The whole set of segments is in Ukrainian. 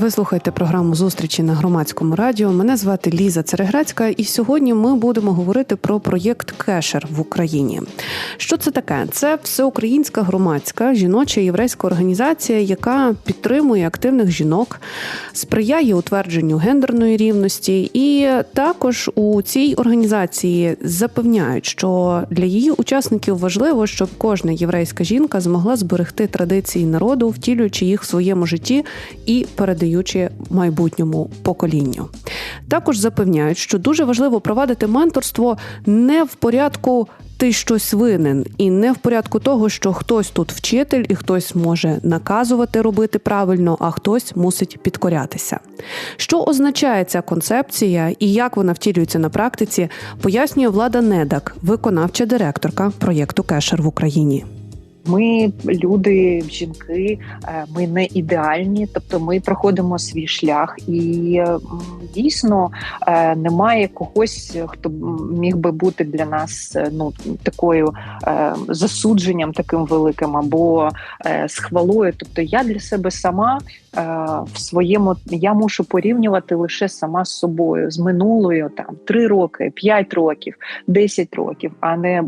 Ви слухаєте програму зустрічі на громадському радіо. Мене звати Ліза Цереграцька, і сьогодні ми будемо говорити про проєкт Кешер в Україні. Що це таке? Це всеукраїнська громадська жіноча єврейська організація, яка підтримує активних жінок, сприяє утвердженню гендерної рівності, і також у цій організації запевняють, що для її учасників важливо, щоб кожна єврейська жінка змогла зберегти традиції народу, втілюючи їх в своєму житті і передаючи майбутньому поколінню. Також запевняють, що дуже важливо провадити менторство не в порядку. Ти щось винен, і не в порядку того, що хтось тут вчитель і хтось може наказувати робити правильно, а хтось мусить підкорятися. Що означає ця концепція і як вона втілюється на практиці, пояснює влада Недак, виконавча директорка проєкту Кешер в Україні. Ми люди, жінки, е, ми не ідеальні, тобто ми проходимо свій шлях, і дійсно е, немає когось, хто міг би бути для нас е, ну такою засудженням, таким великим або схвалою. Тобто я для себе сама в своєму я мушу порівнювати лише сама з собою з минулою там 3 роки, 5 років, 10 років, а не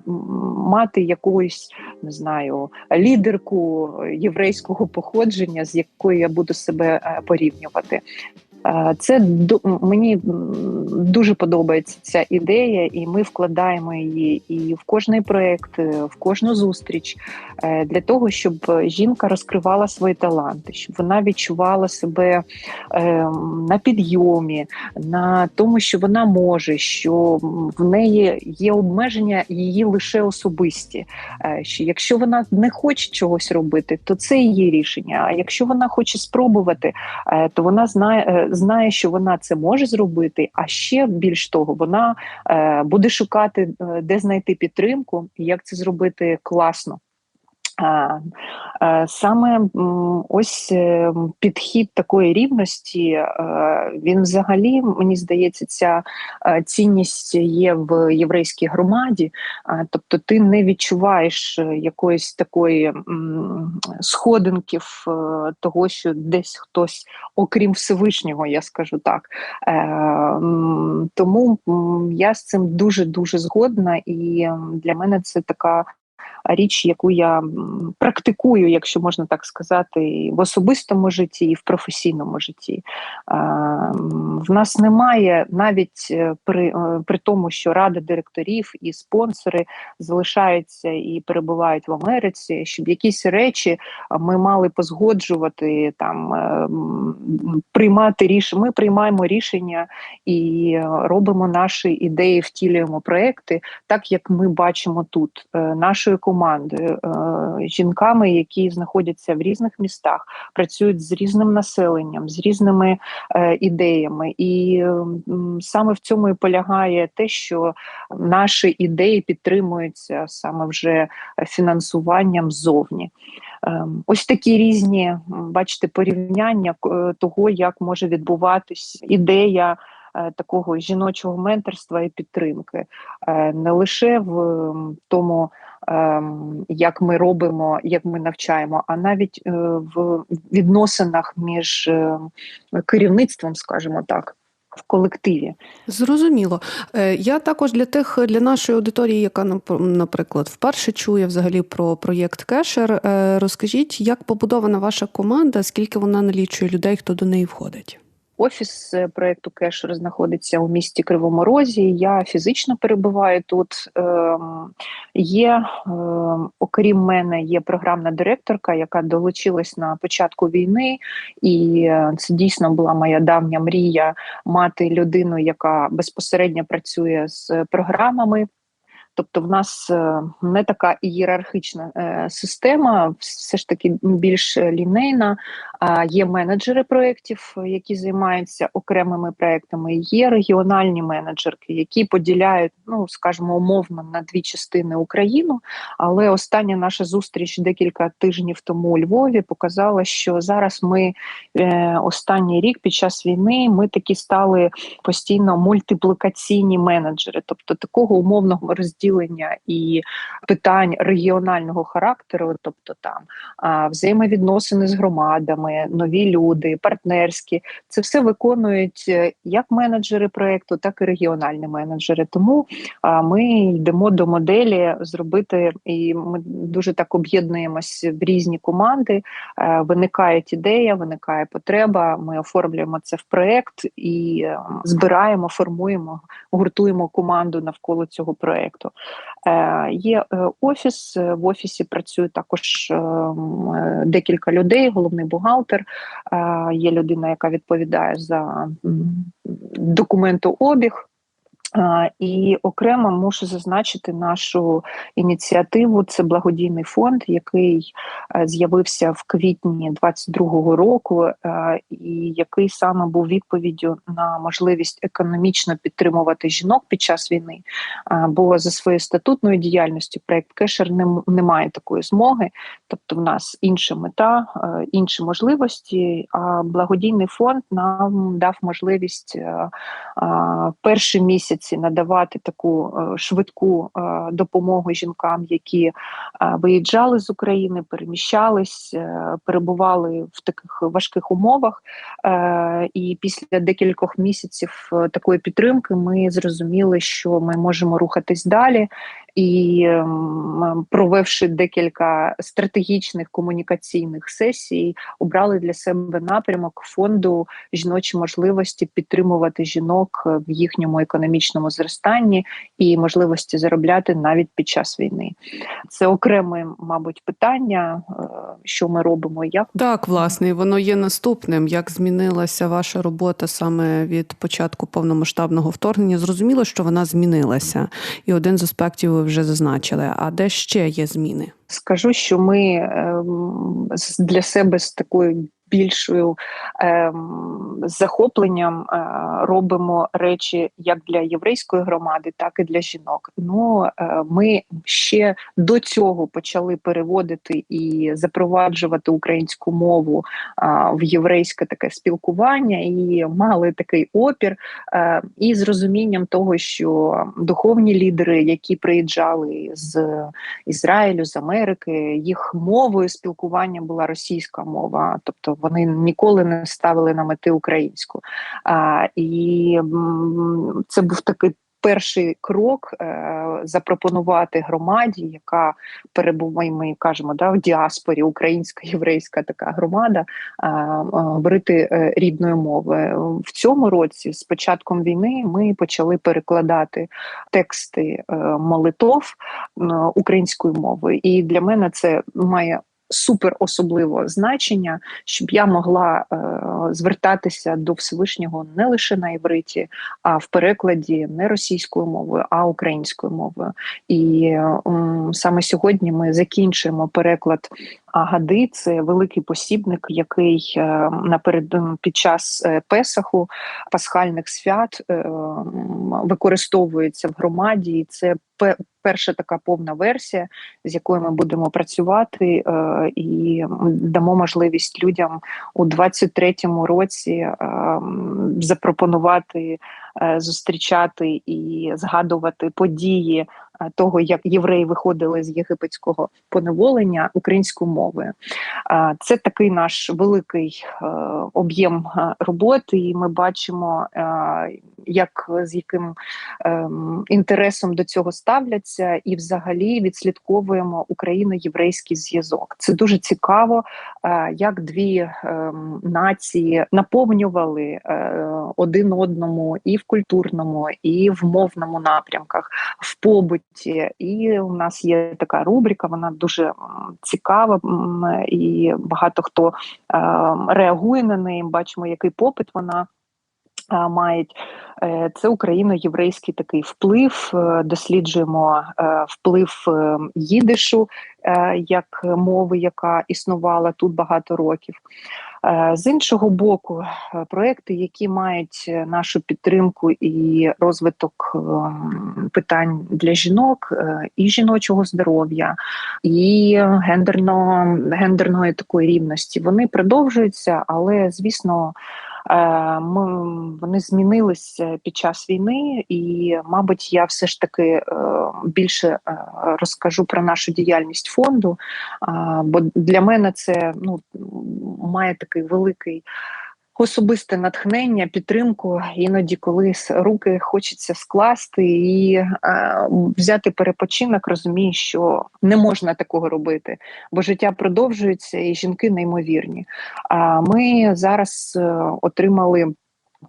мати якусь не знаю лідерку єврейського походження, з якою я буду себе е, порівнювати. Е, це мені дуже подобається ця ідея, і ми вкладаємо її і в кожний проект, е, в кожну зустріч е, для того, щоб жінка розкривала свої таланти, щоб вона відчувала себе на підйомі, на тому, що вона може, що в неї є обмеження її лише особисті. Що якщо вона не хоче чогось робити, то це її рішення. А якщо вона хоче спробувати, то вона знає знає, що вона це може зробити, а ще більш того, вона е, буде шукати, е, де знайти підтримку як це зробити класно. Саме ось е, підхід такої рівності, е, він взагалі мені здається, ця е, цінність є в єврейській громаді, тобто ти не відчуваєш якоїсь такої сходинків того, що десь хтось, окрім Всевишнього, я скажу так. Тому я з цим дуже дуже згодна, і для мене це така річ, яку я практикую, якщо можна так сказати, і в особистому житті, і в професійному житті. В нас немає навіть е, при е, при тому, що рада директорів і спонсори залишаються і перебувають в Америці, щоб якісь речі ми мали позгоджувати там, е, приймати рішення. Ми приймаємо рішення і робимо наші ідеї, втілюємо проекти, так як ми бачимо тут нашою командою, е, жінками, які знаходяться в різних містах, працюють з різним населенням, з різними е, ідеями, і саме в цьому і полягає те, що наші ідеї підтримуються саме вже фінансуванням ззовні. Ем, ось такі різні, бачите, порівняння е, того, як може відбуватись ідея. Такого жіночого менторства і підтримки не лише в тому Ем, як ми робимо, як ми навчаємо, а навіть е, в відносинах між е, керівництвом, скажімо так. В колективі зрозуміло. Е, я також для тих для нашої аудиторії, яка наприклад вперше чує взагалі про проєкт Кешер. Розкажіть, як побудована ваша команда, скільки вона налічує людей, хто до неї входить? Офіс е, проекту Кешер знаходиться у місті Кривому Розі. Я фізично перебуваю тут. Ем, є, ем, окрім мене, є програмна директорка, яка долучилась на початку війни, і е, це дійсно була моя давня мрія мати людину, яка безпосередньо працює з програмами. Тобто, в нас е, не така ієрархічна е, система, все ж таки більш лінейна. Є менеджери проєктів, які займаються окремими проектами. Є регіональні менеджерки, які поділяють, ну скажімо, умовно на дві частини Україну. Але остання наша зустріч декілька тижнів тому у Львові показала, що зараз ми е, останній рік під час війни ми такі стали постійно мультиплікаційні менеджери, тобто такого умовного розділення і питань регіонального характеру, тобто там взаємовідносини з громадами, нові люди, партнерські, це все виконують е, як менеджери проекту, так і регіональні менеджери. Тому ми йдемо до моделі зробити, і ми дуже так об'єднуємось в різні команди. Е, виникає ідея, виникає потреба. Ми оформлюємо це в проект і е, збираємо, формуємо, гуртуємо команду навколо цього проекту. Е, Є е, офіс. В офісі працює також е, декілька людей. Головний бухгалтер, е, є людина, яка відповідає за документообіг. І окремо мушу зазначити нашу ініціативу. Це благодійний фонд, який е, з'явився в квітні 22-го року, е, і який саме був відповіддю на можливість економічно підтримувати жінок під час війни. Бо за своєю статутною діяльністю проект Кешер не, має такої змоги, тобто в нас інша мета, е, інші можливості. А благодійний фонд нам дав можливість е, а, перші надавати таку е, швидку е, допомогу жінкам, які е, виїжджали з України, переміщались, перебували в таких важких умовах. І після декількох місяців такої підтримки ми зрозуміли, що ми можемо рухатись далі. І ем, провівши декілька стратегічних комунікаційних сесій, обрали для себе напрямок фонду жіночі можливості підтримувати жінок в їхньому економічному зростанні і можливості заробляти навіть під час війни. Це окреме, мабуть, питання, е, що ми робимо, як Так, власне, воно є наступним. Як змінилася ваша робота саме від початку повномасштабного вторгнення? Зрозуміло, що вона змінилася, і один з аспектів ви вже зазначили. А де ще є зміни? Скажу, що ми ем, для себе з такою більшою ем, захопленням е, робимо речі як для єврейської громади, так і для жінок. Ну е, ми ще до цього почали переводити і запроваджувати українську мову в єврейське таке спілкування, і мали такий опір, е, і з розумінням того, що духовні лідери, які приїжджали з Ізраїлю, з Америки, їх мовою спілкування була російська мова, тобто вони ніколи не ставили на мети українську. А, І це був такий. Перший крок е, запропонувати громаді, яка перебуває, ми кажемо, да, в діаспорі, українська єврейська така громада, говорити е, рідною мовою. В цьому році, з початком війни, ми почали перекладати тексти е, молитов українською мовою. І для мене це має супер особливо значення, щоб я могла е, звертатися до Всевишнього не лише на івриті, а в перекладі не російською мовою, а українською мовою. І м, саме сьогодні ми закінчуємо переклад Агади. Це великий посібник, який е, наперед під час е, Песаху пасхальних свят е, використовується в громаді. І це пе- перша така повна версія, з якою ми будемо працювати, і дамо можливість людям у 23-му році запропонувати зустрічати і згадувати події е, того, як євреї виходили з єгипетського поневолення українською мовою. Е, Це такий наш великий е, об'єм е, роботи, і ми бачимо, е, як з яким ем, інтересом до цього ставляться, і взагалі відслідковуємо україно-єврейський зв'язок. Це дуже цікаво, е, як дві ем, нації наповнювали е, один одному і в культурному, і в мовному напрямках, в побуті. І у нас є така рубрика, вона дуже цікава, і багато хто е, реагує на неї. Бачимо, який попит вона мають. Це україно-єврейський такий вплив. Досліджуємо вплив їдишу як мови, яка існувала тут багато років. З іншого боку, проекти, які мають нашу підтримку і розвиток питань для жінок, і жіночого здоров'я, і гендерно, гендерної такої рівності, вони продовжуються, але звісно. Е, ми вони змінилися під час війни, і, мабуть, я все ж таки е, більше е, розкажу про нашу діяльність фонду. Бо для мене це ну має такий великий особисте натхнення, підтримку. Іноді, коли руки хочеться скласти і е, взяти перепочинок, розуміє, що не можна такого робити, бо життя продовжується, і жінки неймовірні. А ми зараз е, отримали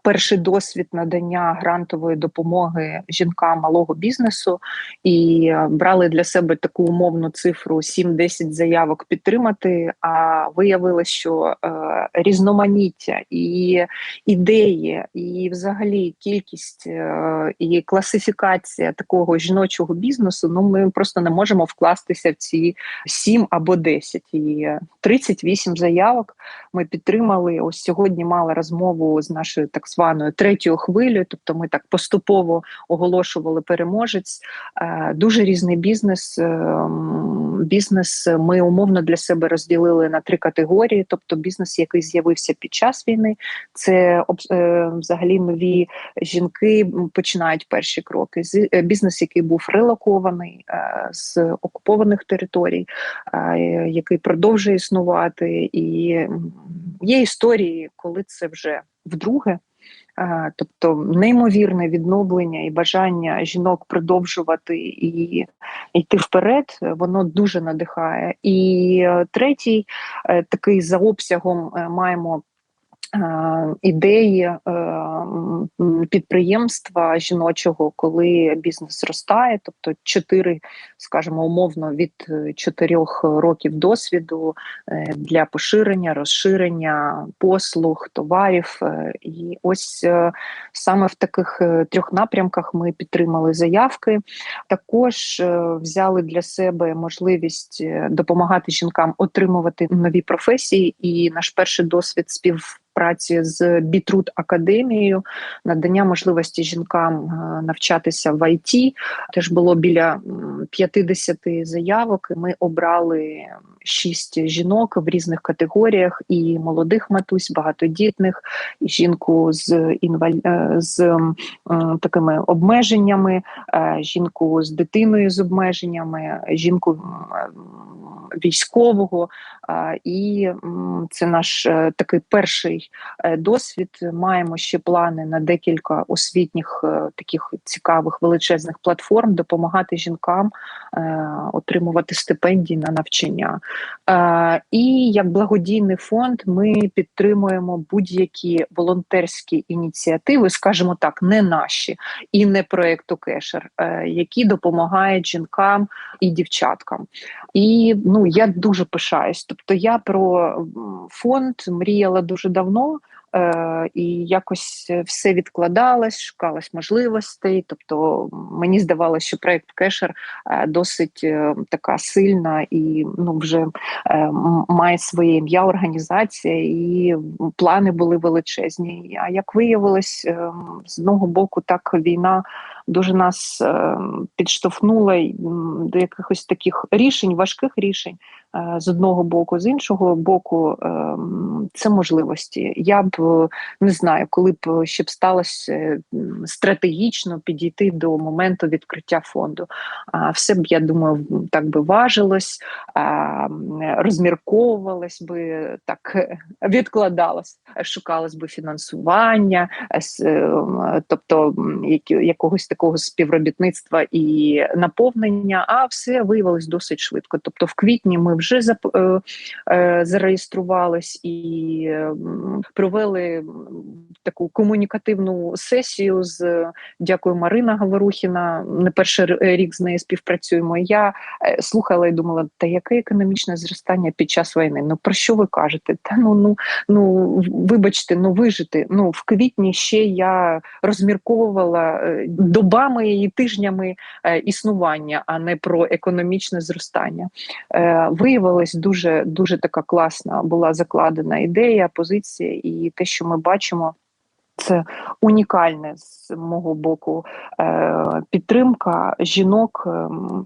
перший досвід надання грантової допомоги жінкам малого бізнесу і е, брали для себе таку умовну цифру 7-10 заявок підтримати. А виявилось, що е, різноманіття і ідеї, і взагалі кількість е, і класифікація такого жіночого бізнесу. Ну ми просто не можемо вкластися в ці 7 або 10. І 38 заявок ми підтримали. Ось сьогодні мали розмову з нашою так так званою третьою хвилею, тобто ми так поступово оголошували переможець. Е, дуже різний бізнес. Е, бізнес ми умовно для себе розділили на три категорії: тобто бізнес, який з'явився під час війни, це е, взагалі нові жінки починають перші кроки. бізнес, який був релокований з окупованих територій, який продовжує існувати, і є історії, коли це вже вдруге. Тобто неймовірне відновлення і бажання жінок продовжувати і йти вперед, воно дуже надихає. І е, третій е, такий за обсягом е, маємо ідеї е, підприємства жіночого, коли бізнес зростає, тобто чотири, скажімо, умовно від чотирьох років досвіду е, для поширення, розширення послуг, товарів. І ось саме в таких трьох напрямках ми підтримали заявки. Також взяли для себе можливість допомагати жінкам отримувати нові професії. І наш перший досвід спів праці з Бітрут академією, надання можливості жінкам е, навчатися в ІТ. Теж було біля 50 заявок. Ми обрали шість жінок в різних категоріях: і молодих матусь, багатодітних, і жінку з інваль... Е, з е, такими обмеженнями, жінку з дитиною з обмеженнями, жінку військового. І це наш такий перший Е, досвід. Маємо ще плани на декілька освітніх е, таких цікавих величезних платформ допомагати жінкам е, отримувати стипендії на навчання. І як благодійний фонд ми підтримуємо будь-які волонтерські ініціативи, скажімо так, не наші і не проєкту Кешер, які допомагають жінкам і дівчаткам. І ну я дуже пишаюсь. Тобто я про фонд мріяла дуже давно давно. Е, і якось все відкладалось, шукалось можливостей. Тобто мені здавалося, що проект Кешер е, досить е, така сильна і ну вже має своє ім'я організація, і плани були величезні. А як виявилось, з одного боку, так війна дуже нас підштовхнула до якихось таких рішень, важких рішень. Е, з одного боку, з іншого боку, ем, це можливості. Я б не знаю, коли б ще б сталося стратегічно підійти до моменту відкриття фонду. А все б я думаю, так би важилось, розмірковувалось би так, відкладалось, шукалось би фінансування, тобто якогось такого співробітництва і наповнення. А все виявилось досить швидко. Тобто, в квітні ми вже вже е, е, зареєструвались і провели таку комунікативну сесію з дякую Марина Говорухіна. Не перший рік з нею співпрацюємо. Я е, слухала і думала, та яке економічне зростання під час війни? Ну про що ви кажете? Та ну ну ну вибачте, ну вижити. Ну в квітні ще я розмірковувала е, добами і тижнями е, існування, а не про економічне зростання. Е, Виявилось дуже дуже така класна була закладена ідея, позиція, і те, що ми бачимо. Це унікальне з мого боку е, підтримка жінок ем,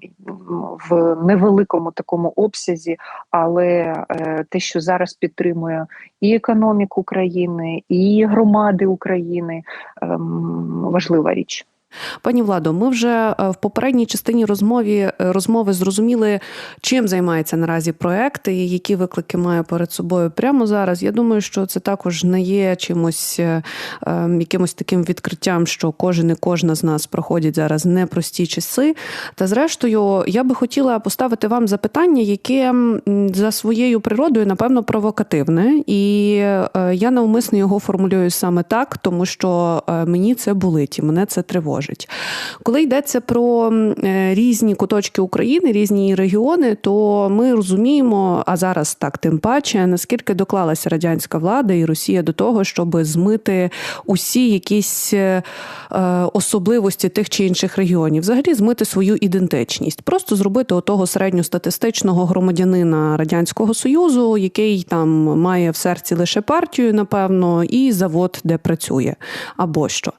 в невеликому такому обсязі, але е, те, що зараз підтримує і економіку країни, і громади України, ем, важлива річ. Пані Владо, ми вже е, в попередній частині розмові е, розмови зрозуміли, чим займається наразі проект і які виклики має перед собою прямо зараз. Я думаю, що це також не є чимось е, е, якимось таким відкриттям, що кожен і кожна з нас проходять зараз непрості часи. Та зрештою, я би хотіла поставити вам запитання, яке за своєю природою напевно провокативне, і я навмисно його формулюю саме так, тому що мені це болить і мене це тривожить. Коли йдеться про е, різні куточки України, різні регіони, то ми розуміємо, а зараз так тим паче, наскільки доклалася радянська влада і Росія до того, щоб змити усі якісь е, е, особливості тих чи інших регіонів, взагалі змити свою ідентичність, просто зробити отого середньостатистичного громадянина радянського союзу, який там має в серці лише партію, напевно, і завод, де працює, або що.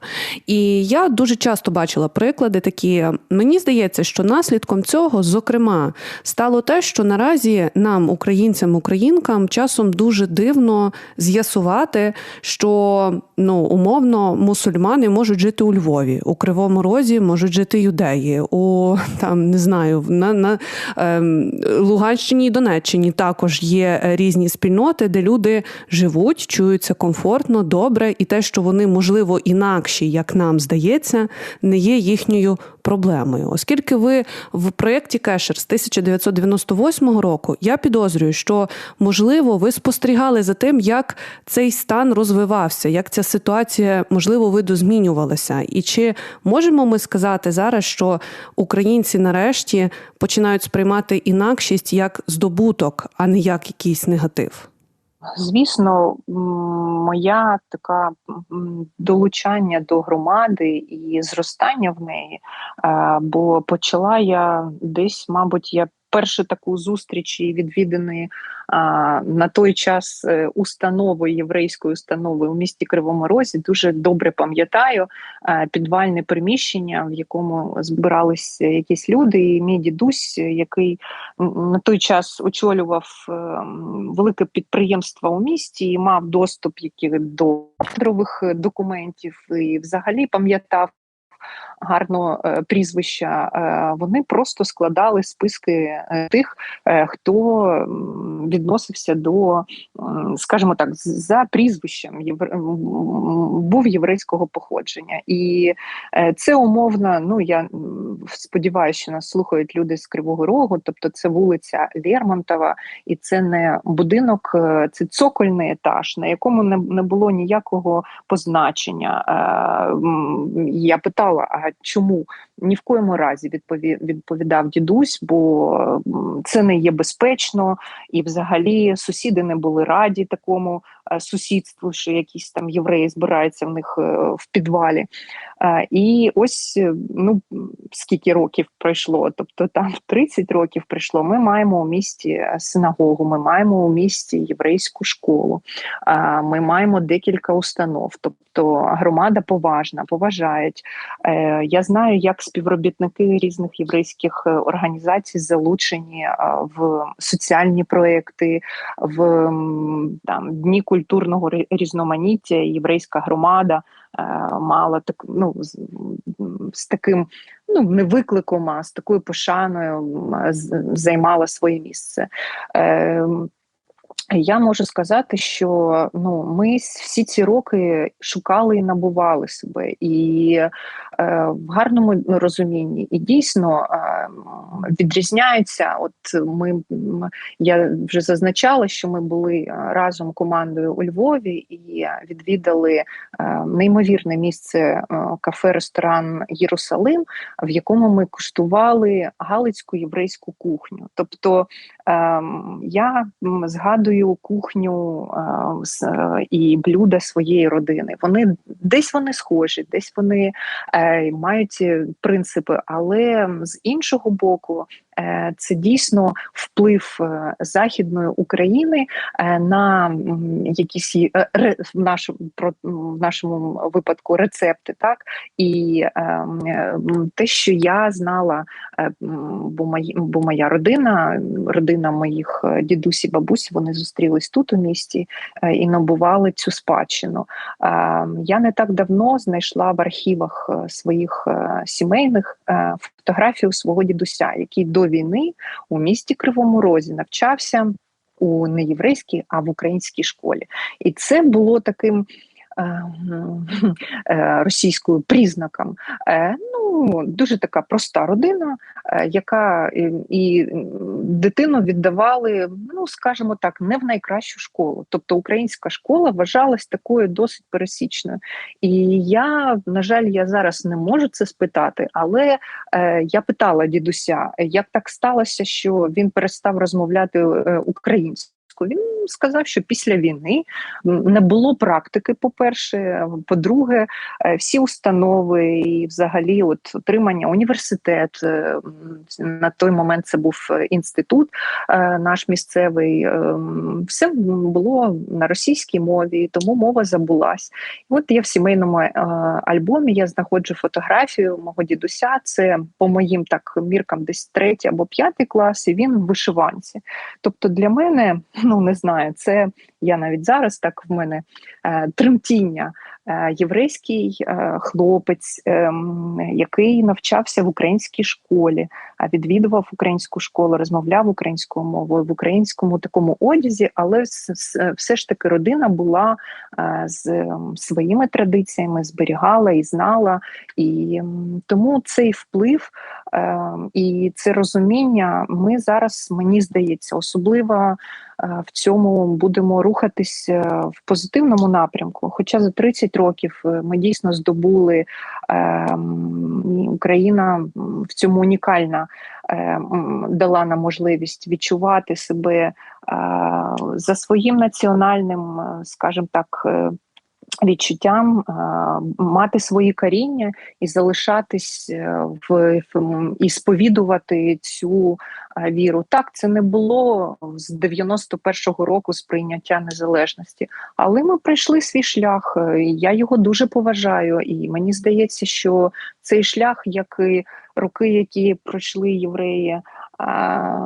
І я дуже часто бачила приклади такі. Мені здається, що наслідком цього, зокрема, стало те, що наразі нам, українцям, українкам, часом дуже дивно з'ясувати, що ну умовно мусульмани можуть жити у Львові, у Кривому Розі можуть жити юдеї, у там не знаю, на, на ем, Луганщині і Донеччині також є різні спільноти, де люди живуть, чуються комфортно, добре, і те, що вони можливо інакші, як нам здається, не є їхньою проблемою. Оскільки ви в проєкті Кешер з 1998 року, я підозрюю, що можливо ви спостерігали за тим, як цей стан розвивався, як ця ситуація можливо видозмінювалася, і чи можемо ми сказати зараз, що українці нарешті починають сприймати інакшість як здобуток, а не як якийсь негатив? Звісно, моя така долучання до громади і зростання в неї, е, бо почала я десь, мабуть, я першу таку зустріч і відвіданої на той час е, установи єврейської установи у місті Кривому Розі дуже добре пам'ятаю е, підвальне приміщення, в якому збиралися якісь люди, і мій дідусь, який на той час очолював е, велике підприємство у місті і мав доступ які до кадрових документів, і взагалі пам'ятав. Гарно е, прізвища, е, вони просто складали списки е, тих, хто відносився до, скажімо так, за прізвищем був єврейського походження. І це умовно. Ну я сподіваюся, що нас слухають люди з Кривого Рогу, тобто це вулиця Лермонтова, і це не будинок, е, це цокольний етаж, на якому не, не було ніякого позначення. Е, Я питала, а чому ні в коєму разі відповідав дідусь, бо це не є безпечно, і взагалі сусіди не були раді такому сусідству, що якісь там євреї збираються в них е, в підвалі. Е, І ось е, ну скільки років пройшло, тобто там 30 років пройшло. Ми маємо у місті е, синагогу, ми маємо у місті єврейську школу, е, ми маємо декілька установ. Тобто громада поважна, поважають. Е, Я знаю, як співробітники різних єврейських е, організацій залучені е, в соціальні проекти, в там дні культурного різноманіття. Єврейська громада е, мала так ну з, з таким ну не викликом, а з такою пошаною займала своє місце. Е, я можу сказати, що ну ми всі ці роки шукали і набували себе, і е, в гарному розумінні, і дійсно е, відрізняються. От ми я вже зазначала, що ми були разом командою у Львові і відвідали неймовірне місце кафе, ресторан Єрусалим, в якому ми куштували галицьку єврейську кухню. Тобто я згадую кухню і блюда своєї родини. Вони десь вони схожі, десь вони е, мають принципи, але з іншого боку, Е, це дійсно вплив е, західної України е, на якісь в нашому в нашому випадку рецепти, так і те, що я знала, бо мої, бо моя родина, родина моїх дідусі, бабусі, вони зустрілись тут у місті і набували цю спадщину. Я не так давно знайшла в архівах своїх сімейних фотографію свого дідуся, який до війни у місті Кривому Розі навчався у не єврейській, а в українській школі. І це було таким. Е, е, російською признаком. Е, ну дуже така проста родина, яка і дитину віддавали, ну скажімо так, не в найкращу школу. Тобто українська школа вважалась такою досить пересічною. І я, на жаль, я зараз не можу це спитати, але я питала дідуся, як так сталося, що він перестав розмовляти українською випуску. Він сказав, що після війни не було практики. По перше, по-друге, е, всі установи і, взагалі, от отримання університет е, на той момент це був інститут, е, наш місцевий, все було на російській мові, тому мова забулась. І От я в сімейному альбомі я знаходжу фотографію мого дідуся. Це по моїм так міркам, десь третій або п'ятий клас, і він в вишиванці. Тобто для мене ну не знаю, це я навіть зараз так в мене е, тремтіння. Е, єврейський е, хлопець, е, який навчався в українській школі, відвідував українську школу, розмовляв українською мовою в українському такому одязі, але все ж таки родина була е, з своїми традиціями, зберігала і знала, і тому цей вплив е, і це розуміння ми зараз, мені здається, особливо в цьому будемо рухатись в позитивному напрямку. Хоча за 30 років. Е, ми дійсно здобули Україна в цьому унікальна дала нам можливість відчувати себе за своїм національним, скажімо так відчуттям мати свої коріння і залишатись е, в і сповідувати цю віру. Так, це не було з 91-го року сприйняття незалежності, але ми пройшли свій шлях. Е, я його дуже поважаю, і мені здається, що цей шлях, як і роки, які пройшли євреї.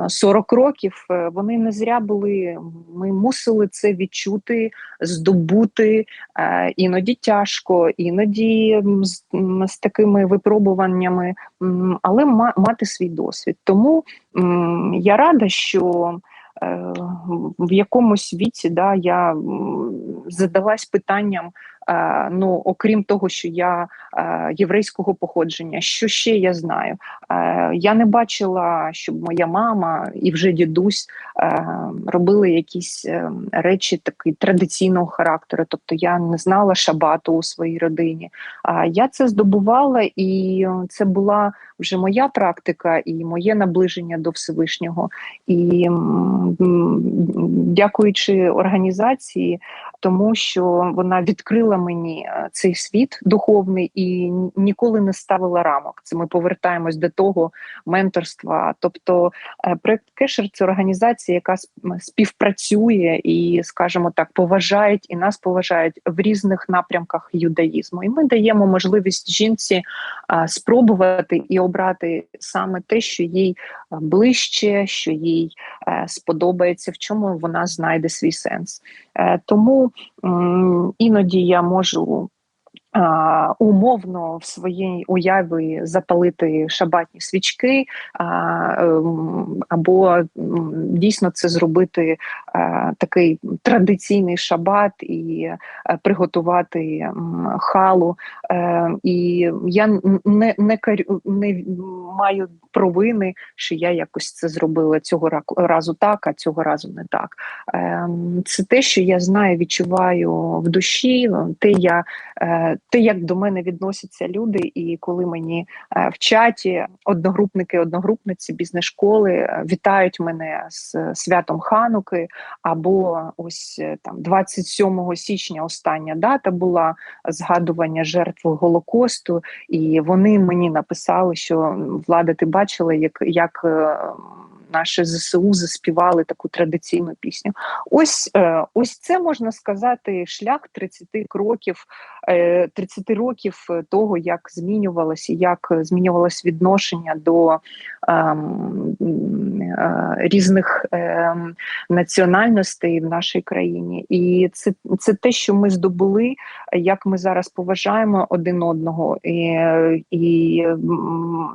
40 років е, вони не зря були. Ми мусили це відчути, здобути е, іноді тяжко, іноді з, з такими випробуваннями, але мати свій досвід. Тому я рада, що. Е, в якомусь віці да я задалась питанням ну окрім того, що я е, єврейського походження, що ще я знаю? Е, я не бачила, щоб моя мама і вже дідусь робили якісь речі такі традиційного характеру. Тобто я не знала шабату у своїй родині. Я це здобувала, і це була вже моя практика і моє наближення до Всевишнього. І дякуючи організації, тому що вона відкрила мені е, цей світ духовний і ніколи не ставила рамок. Це ми повертаємось до того менторства. Тобто, е, проект Кешер це організація, яка співпрацює і, скажімо так, поважають і нас поважають в різних напрямках юдаїзму. І ми даємо можливість жінці спробувати і обрати саме те, що їй ближче, що їй сподобається, в чому вона знайде свій сенс. Тому іноді я можу Умовно в своїй уяві запалити шабатні свічки, ем, або дійсно це зробити е, такий традиційний шабат і приготувати халу. Е, і я не не, не маю провини, що я якось це зробила цього разу так, а цього разу не так. Ем, це те, що я знаю, відчуваю в душі, те, я, е, те, як до мене відносяться люди, і коли мені е, в чаті одногрупники, одногрупниці бізнес-школи е, вітають мене з святом Хануки, або ось там 27 січня остання дата була згадування жертв Голокосту, і вони мені написали, що влада, ти бачила, як як наші ЗСУ заспівали таку традиційну пісню. Ось е, ось це можна сказати шлях 30 років 30 е, років того, як змінювалося, як змінювалось відношення до ем, е, різних е, національностей в нашій країні, і це це те, що ми здобули, як ми зараз поважаємо один одного, і, і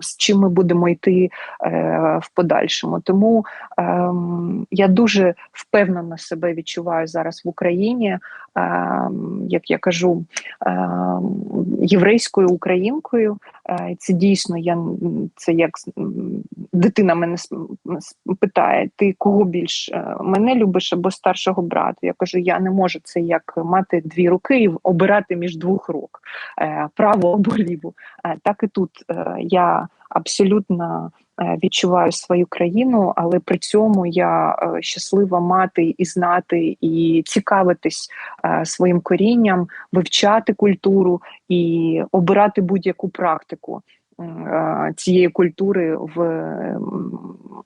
з чим ми будемо йти е, в подальшому. Тому ем, я дуже впевнено себе відчуваю зараз в Україні, ем, як я кажу, ем, єврейською українкою. Е, це дійсно я це як дитина мене питає: ти кого більш е, мене любиш або старшого брата? Я кажу, я не можу це як мати дві руки і обирати між двох рук е, право або ліву. Так і тут я абсолютно Е, відчуваю свою країну, але при цьому я е, щаслива мати і знати, і цікавитись е, своїм корінням, вивчати культуру і обирати будь-яку практику цієї культури в,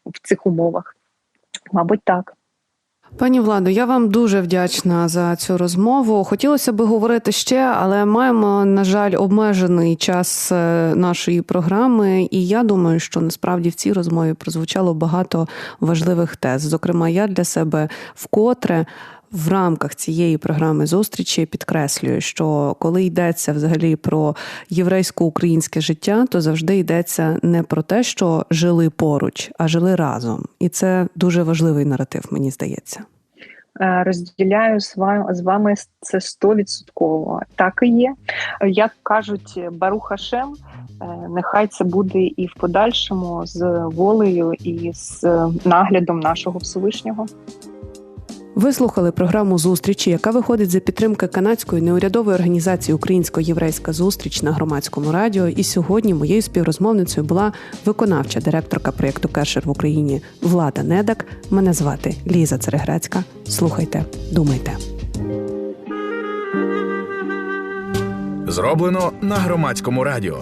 в цих умовах. Мабуть, так. Пані Владо, я вам дуже вдячна за цю розмову. Хотілося би говорити ще, але маємо, на жаль, обмежений час е, нашої програми, і я думаю, що насправді в цій розмові прозвучало багато важливих тез. Зокрема, я для себе вкотре в рамках цієї програми зустрічі підкреслюю, що коли йдеться взагалі про єврейсько-українське життя, то завжди йдеться не про те, що жили поруч, а жили разом, і це дуже важливий наратив, мені здається. Е, розділяю з вами це стовідсотково. Так і є. Як кажуть Баруха Шем, е, нехай це буде і в подальшому з волею і з наглядом нашого Всевишнього. Ви слухали програму зустрічі, яка виходить за підтримки канадської неурядової організації Українсько-Єврейська зустріч на громадському радіо. І сьогодні моєю співрозмовницею була виконавча директорка проєкту Кешер в Україні Влада Недак. Мене звати Ліза Цереграцька. Слухайте, думайте. Зроблено на громадському радіо.